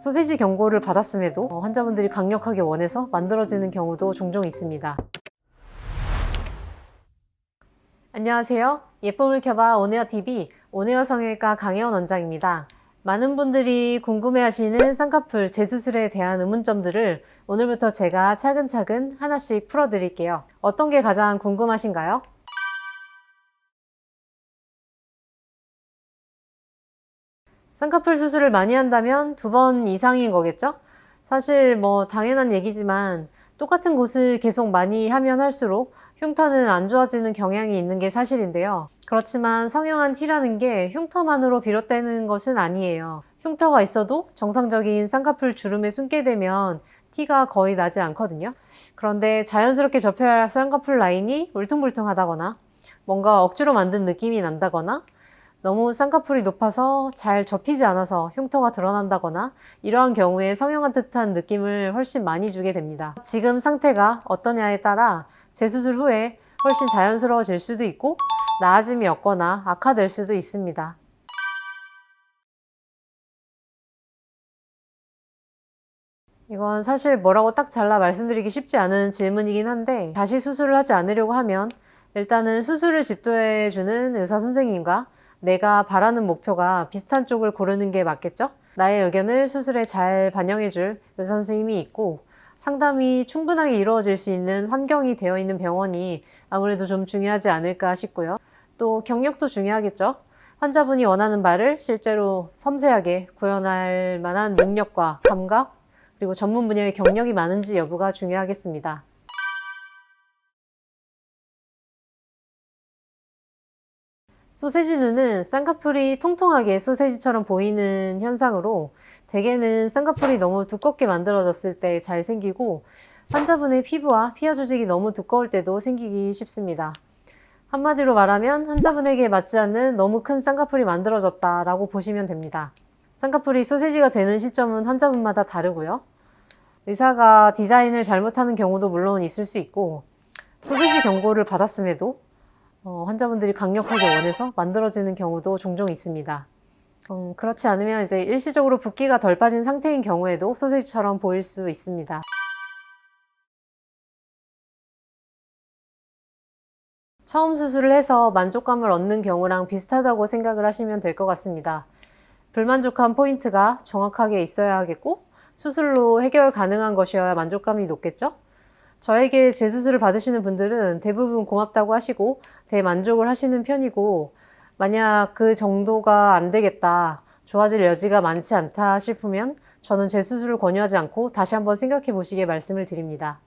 소세지 경고를 받았음에도 어, 환자분들이 강력하게 원해서 만들어지는 경우도 종종 있습니다. 안녕하세요. 예쁨을 켜봐 온에어 TV 온에어 성형외과 강혜원 원장입니다. 많은 분들이 궁금해하시는 쌍꺼풀 재수술에 대한 의문점들을 오늘부터 제가 차근차근 하나씩 풀어드릴게요. 어떤 게 가장 궁금하신가요? 쌍꺼풀 수술을 많이 한다면 두 번 이상인 거겠죠? 사실 뭐 당연한 얘기지만 똑같은 곳을 계속 많이 하면 할수록 흉터는 안 좋아지는 경향이 있는 게 사실인데요. 그렇지만 성형한 티라는 게 흉터만으로 비롯되는 것은 아니에요. 흉터가 있어도 정상적인 쌍꺼풀 주름에 숨게 되면 티가 거의 나지 않거든요. 그런데 자연스럽게 접혀야 할 쌍꺼풀 라인이 울퉁불퉁하다거나 뭔가 억지로 만든 느낌이 난다거나 너무 쌍꺼풀이 높아서 잘 접히지 않아서 흉터가 드러난다거나 이러한 경우에 성형한 듯한 느낌을 훨씬 많이 주게 됩니다. 지금 상태가 어떠냐에 따라 재수술 후에 훨씬 자연스러워질 수도 있고 나아짐이 없거나 악화될 수도 있습니다. 이건 사실 뭐라고 딱 잘라 말씀드리기 쉽지 않은 질문이긴 한데 다시 수술을 하지 않으려고 하면 일단은 수술을 집도해주는 의사 선생님과 내가 바라는 목표가 비슷한 쪽을 고르는 게 맞겠죠? 나의 의견을 수술에 잘 반영해줄 의사 선생님이 있고 상담이 충분하게 이루어질 수 있는 환경이 되어 있는 병원이 아무래도 좀 중요하지 않을까 싶고요. 또 경력도 중요하겠죠? 환자분이 원하는 바를 실제로 섬세하게 구현할 만한 능력과 감각, 그리고 전문 분야의 경력이 많은지 여부가 중요하겠습니다. 소세지 눈은 쌍꺼풀이 통통하게 소세지처럼 보이는 현상으로 대개는 쌍꺼풀이 너무 두껍게 만들어졌을 때 잘 생기고 환자분의 피부와 피하 조직이 너무 두꺼울 때도 생기기 쉽습니다. 한마디로 말하면 환자분에게 맞지 않는 너무 큰 쌍꺼풀이 만들어졌다라고 보시면 됩니다. 쌍꺼풀이 소세지가 되는 시점은 환자분마다 다르고요. 의사가 디자인을 잘못하는 경우도 물론 있을 수 있고 소세지 경고를 받았음에도 어, 환자분들이 강력하게 원해서 만들어지는 경우도 종종 있습니다. 음, 그렇지 않으면 이제 일시적으로 붓기가 덜 빠진 상태인 경우에도 소세지처럼 보일 수 있습니다. 처음 수술을 해서 만족감을 얻는 경우랑 비슷하다고 생각을 하시면 될 것 같습니다. 불만족한 포인트가 정확하게 있어야 하겠고 수술로 해결 가능한 것이어야 만족감이 높겠죠? 저에게 재수술을 받으시는 분들은 대부분 고맙다고 하시고 대만족을 하시는 편이고 만약 그 정도가 안 되겠다, 좋아질 여지가 많지 않다 싶으면 저는 재수술을 권유하지 않고 다시 한번 생각해 보시게 말씀을 드립니다.